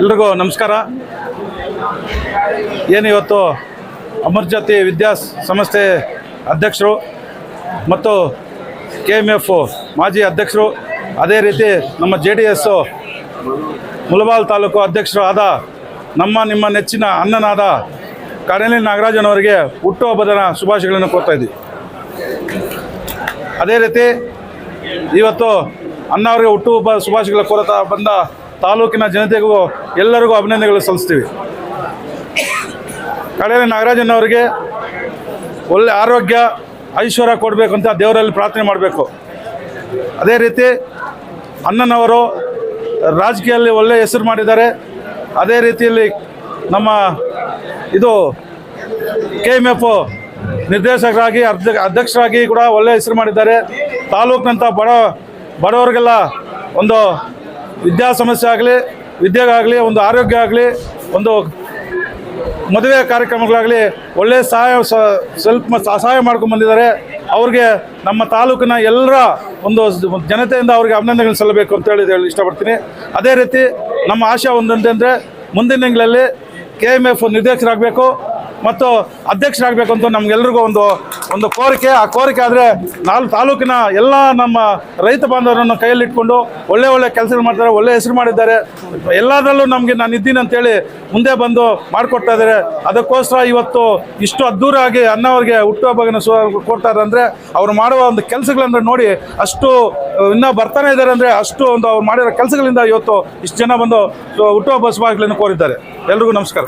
ಎಲ್ರಿಗೂ ನಮಸ್ಕಾರ. ಏನು ಇವತ್ತು ಅಮರ್ಜ್ಯೋತಿ ವಿದ್ಯಾ ಸಂಸ್ಥೆ ಅಧ್ಯಕ್ಷರು ಮತ್ತು ಕೆ ಎಂ ಎಫ್ ಮಾಜಿ ಅಧ್ಯಕ್ಷರು, ಅದೇ ರೀತಿ ನಮ್ಮ J D S Mulbagal taluk ಅಧ್ಯಕ್ಷರು ಆದ ನಮ್ಮ ನಿಮ್ಮ ನೆಚ್ಚಿನ ಅಣ್ಣನಾದ ಕಡಲಿ ನಾಗರಾಜನವರಿಗೆ ಹುಟ್ಟುಹಬ್ಬದ ಶುಭಾಶಯಗಳನ್ನು ಕೊಡ್ತಾ ಇದ್ದೀವಿ ಅದೇ ರೀತಿ ಇವತ್ತು ಅಣ್ಣ ಅವರಿಗೆ ಹುಟ್ಟುಹಬ್ಬ ಶುಭಾಶಯಗಳ ಕೋರತಾ ಬಂದ ತಾಲೂಕಿನ ಜನತೆಗೂ ಎಲ್ಲರಿಗೂ ಅಭಿನಂದನೆಗಳು ಸಲ್ಲಿಸ್ತೀವಿ. ಕಡೆಯಲ್ಲಿ ನಾಗರಾಜನವರಿಗೆ ಒಳ್ಳೆ ಆರೋಗ್ಯ, ಐಶ್ವರ್ಯ ಕೊಡಬೇಕು ಅಂತ ದೇವರಲ್ಲಿ ಪ್ರಾರ್ಥನೆ ಮಾಡಬೇಕು. ಅದೇ ರೀತಿ ಅಣ್ಣನವರು ರಾಜಕೀಯದಲ್ಲಿ ಒಳ್ಳೆಯ ಹೆಸರು ಮಾಡಿದ್ದಾರೆ. ಅದೇ ರೀತಿಯಲ್ಲಿ ನಮ್ಮ ಇದು ಕೆ ಎಂ ಎಫ್ ನಿರ್ದೇಶಕರಾಗಿ ಅಧ್ಯ ಅಧ್ಯಕ್ಷರಾಗಿ ಕೂಡ ಒಳ್ಳೆ ಹೆಸರು ಮಾಡಿದ್ದಾರೆ. ತಾಲೂಕಿನಂಥ ಬಡ, ಬಡವರಿಗೆಲ್ಲ ಒಂದು ವಿದ್ಯಾ ಸಮಸ್ಯೆ ಆಗಲಿ ವಿದ್ಯೆಗಾಗಲಿ ಒಂದು ಆರೋಗ್ಯ ಆಗಲಿ, ಒಂದು ಮದುವೆ ಕಾರ್ಯಕ್ರಮಗಳಾಗಲಿ ಒಳ್ಳೆಯ ಸಹಾಯ ಸ್ವಲ್ಪ ಸಹಾಯ ಮಾಡ್ಕೊಂಡು ಬಂದಿದ್ದಾರೆ. ಅವ್ರಿಗೆ ನಮ್ಮ ತಾಲೂಕಿನ ಎಲ್ಲರ ಒಂದು ಜನತೆಯಿಂದ ಅವ್ರಿಗೆ ಅಭಿನಂದನೆಗಳು ಸಲ್ಲಬೇಕು ಅಂತ ಹೇಳಿ ಹೇಳಿ ಇಷ್ಟಪಡ್ತೀನಿ. ಅದೇ ರೀತಿ ನಮ್ಮ ಆಶಾ ಒಂದಂತಂದರೆ ಮುಂದಿನ ತಿಂಗಳಲ್ಲಿ ಕೆ ಎಂ ಎಫ್ ನಿರ್ದೇಶಕರಾಗಬೇಕು ಮತ್ತು ಅಧ್ಯಕ್ಷರಾಗಬೇಕು ಅಂತ ನಮಗೆಲ್ರಿಗೂ ಒಂದು ಒಂದು ಕೋರಿಕೆ, ಆ ಕೋರಿಕೆ ಆದರೆ ನಾಲ್ಕು ತಾಲೂಕಿನ ಎಲ್ಲ ನಮ್ಮ ರೈತ ಬಾಂಧವರನ್ನು ಕೈಯಲ್ಲಿಟ್ಕೊಂಡು ಒಳ್ಳೆ ಒಳ್ಳೆ ಕೆಲಸಗಳು ಮಾಡ್ತಾರೆ, ಒಳ್ಳೆ ಹೆಸರು ಮಾಡಿದ್ದಾರೆ. ಎಲ್ಲದರಲ್ಲೂ ನಮಗೆ ನಾನು ಇದ್ದೀನಿ ಅಂತೇಳಿ ಮುಂದೆ ಬಂದು ಮಾಡಿಕೊಡ್ತಾ ಇದ್ದಾರೆ. ಅದಕ್ಕೋಸ್ಕರ ಇವತ್ತು ಇಷ್ಟು ಅದ್ಧೂರಾಗಿ ಅನ್ನವ್ರಿಗೆ ಹುಟ್ಟುಹಬ್ಬನ ಸು, ಕೊಡ್ತಾರೆ ಅಂದರೆ ಅವ್ರು ಮಾಡುವ ಒಂದು ಕೆಲಸಗಳಂದ್ರೆ ನೋಡಿ ಅಷ್ಟು, ಇನ್ನೂ ಬರ್ತಾನೆ ಇದ್ದಾರೆ ಅಂದರೆ ಅಷ್ಟು ಒಂದು ಅವ್ರು ಮಾಡಿರೋ ಕೆಲಸಗಳಿಂದ ಇವತ್ತು ಇಷ್ಟು ಜನ ಬಂದು ಹುಟ್ಟುಹಬ್ಬ ಶುಭಾಶಯಗಳನ್ನು ಕೋರಿದ್ದಾರೆ. ಎಲ್ರಿಗೂ ನಮಸ್ಕಾರ.